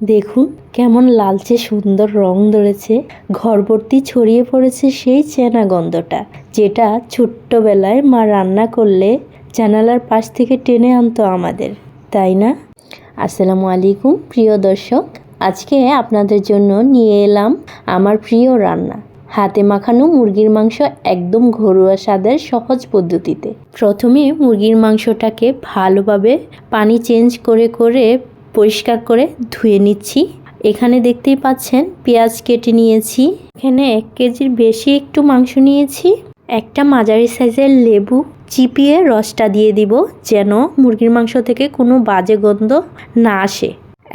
দেখুন, কেমন লালচে সুন্দর রং ধরেছে। ঘরভর্তি ছড়িয়ে পড়েছে সেই চেনা গন্ধটা, যেটা ছোট্টবেলায় মা রান্না করলে জানালার পাশ থেকে টেনে আনতো আমাদের, তাই না? আসসালামু আলাইকুম, প্রিয় দর্শক। আজকে আপনাদের জন্য নিয়ে এলাম আমার প্রিয় রান্না। হাতে মাখানো মুরগির মাংস একদম ঘরোয়া স্বাদের সহজ পদ্ধতিতে। প্রথমে মুরগির মাংসটাকে ভালোভাবে পানি চেঞ্জ করে করে পরিষ্কার করে ধুয়ে নিচ্ছি। এখানে দেখতেই পাচ্ছেন, পেঁয়াজ কেটে নিয়েছি। এখানে এক কেজির বেশি একটু মাংস নিয়েছি। একটা মাঝারি সাইজের লেবু চিপিয়ে রসটা দিয়ে দিব যেন মুরগির মাংস থেকে কোনো বাজে গন্ধ না আসে।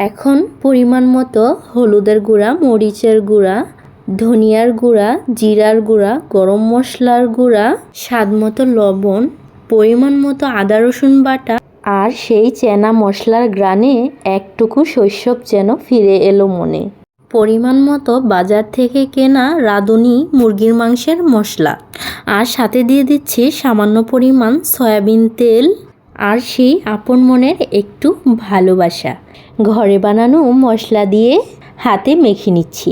এখন পরিমাণ মতো হলুদের গুঁড়া, মরিচের গুঁড়া, ধনিয়ার গুঁড়া, জিরার গুঁড়া, গরম মশলার গুঁড়া, স্বাদ মতো লবণ, পরিমাণ মতো আদা রসুন বাটা আর সেই চেনা মশলার গ্রানে একটুকু শৈশব যেন ফিরে এলো মনে। পরিমাণ মতো বাজার থেকে কেনা রাঁধুনি মুরগির মাংসের মশলা। আর সাথে দিয়ে দিচ্ছি সামান্য পরিমাণ সয়াবিন তেল। আর সেই আপন মনের একটু ভালোবাসা। ঘরে বানানো মশলা দিয়ে হাতে মেখে নিচ্ছি।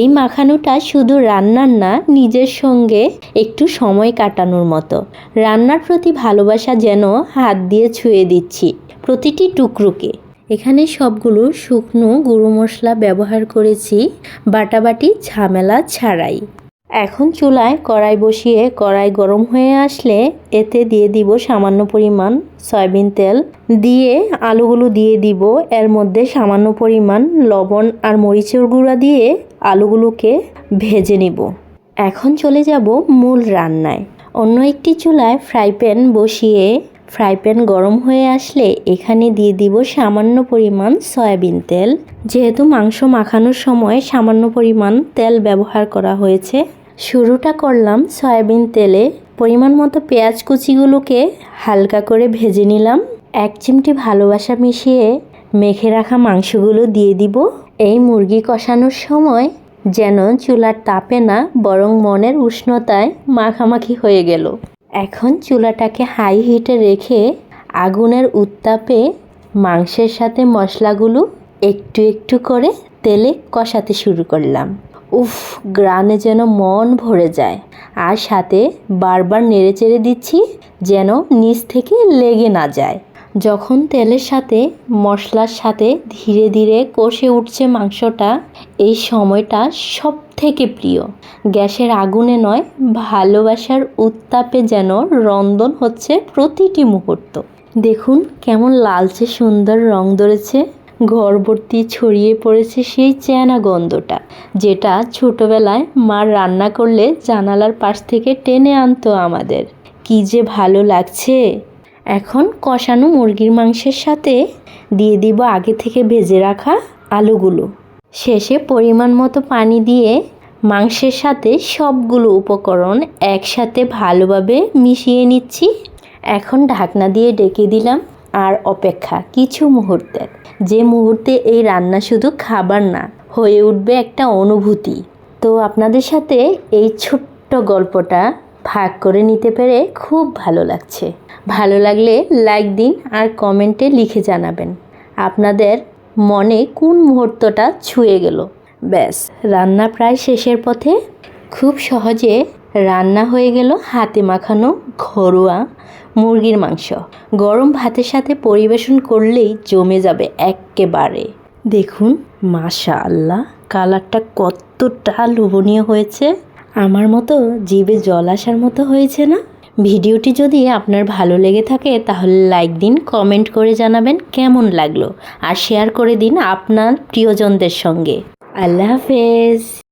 এই মাখানোটা শুধু রান্নার না, নিজের সঙ্গে একটু সময় কাটানোর মতো। রান্নার প্রতি ভালোবাসা যেন হাত দিয়ে ছুঁয়ে দিচ্ছি প্রতিটি টুকরোকে। এখানে সবগুলো শুকনো গুঁড়ো মশলা ব্যবহার করেছি, বাটাবাটি ঝামেলা ছাড়াই। এখন চুলায় কড়াই বসিয়ে কড়াই গরম হয়ে আসলে এতে দিয়ে দিব সামান্য পরিমাণ সয়াবিন তেল। দিয়ে আলুগুলো দিয়ে দিব, এর মধ্যে সামান্য পরিমাণ লবণ আর মরিচের গুঁড়া দিয়ে আলুগুলোকে ভেজে নিব। এখন চলে যাব মূল রান্নায়। অন্য একটি চুলায় ফ্রাই প্যান বসিয়ে ফ্রাই প্যান গরম হয়ে আসলে এখানে দিয়ে দিব সামান্য পরিমাণ সয়াবিন তেল। যেহেতু মাংস মাখানোর সময় সামান্য পরিমাণ তেল ব্যবহার করা হয়েছে শুরুটা করলাম সয়াবিন তেলে। পরিমাণ মতো পেঁয়াজ কুচিগুলোকে হালকা করে ভেজে নিলাম। এক চিমটি ভালোবাসা মিশিয়ে মেখে রাখা মাংসগুলো দিয়ে দিব। এই মুরগি কষানোর সময় যেন চুলার তাপে না, বরং মনের উষ্ণতায় মাখামাখি হয়ে গেল। এখন চুলাটাকে হাই হিটে রেখে আগুনের উত্তাপে মাংসের সাথে মশলাগুলো একটু একটু করে তেলে কষাতে শুরু করলাম। উফ, গ্রানে যেন মন ভরে যায়। আর সাথে বারবার নেড়েচেড়ে দিচ্ছি যেন নিচ থেকে লেগে না যায়। যখন তেলের সাথে, মশলার সাথে ধীরে ধীরে কষে উঠছে মাংসটা, এই সময়টা সব থেকে প্রিয়। গ্যাসের আগুনে নয়, ভালোবাসার উত্তাপে যেন রন্ধন হচ্ছে প্রতিটি মুহূর্ত। দেখুন, কেমন লালচে সুন্দর রং ধরেছে। ঘরভর্তি ছড়িয়ে পড়েছে সেই চেনা গন্ধটা, যেটা ছোটবেলায় মা রান্না করলে জানালার পাশ থেকে টেনে আনতো আমাদের। কি যে ভালো লাগছে। এখন কষানো মুরগির মাংসের সাথে দিয়ে দিব আগে থেকে ভেজে রাখা আলুগুলো। শেষে পরিমাণ মতো পানি দিয়ে মাংসের সাথে সবগুলো উপকরণ একসাথে ভালোভাবে মিশিয়ে নিচ্ছি। এখন ঢাকনা দিয়ে ডেকে দিলাম। আর অপেক্ষা কিছু মুহূর্তের। যে মুহূর্তে এই রান্না শুধু খাবার না, হয়ে উঠবে একটা অনুভূতি। তো আপনাদের সাথে এই ছোট্ট গল্পটা ভাগ করে নিতে পেরে খুব ভালো লাগছে। ভালো লাগলে লাইক দিন আর কমেন্টে লিখে জানাবেন, আপনাদের মনে কোন মুহূর্তটা ছুঁয়ে গেল। ব্যাস, রান্না প্রায় শেষের পথে। খুব সহজে রান্না হয়ে গেল হাতে মাখানো ঘরোয়া মুরগির মাংস। গরম ভাতের সাথে পরিবেশন করলেই জমে যাবে একেবারে দেখুন মাশা আল্লাহ কালারটা কতটা লোভনীয় হয়েছে। আমার মতো জিভে জল আসার মতো হয়েছে না? ভিডিওটি যদি আপনার ভালো লেগে থাকে, তাহলে লাইক দিন, কমেন্ট করে জানাবেন কেমন লাগল। আর শেয়ার করে দিন আপনার প্রিয়জনদের সঙ্গে। আল্লাহ হাফেজ।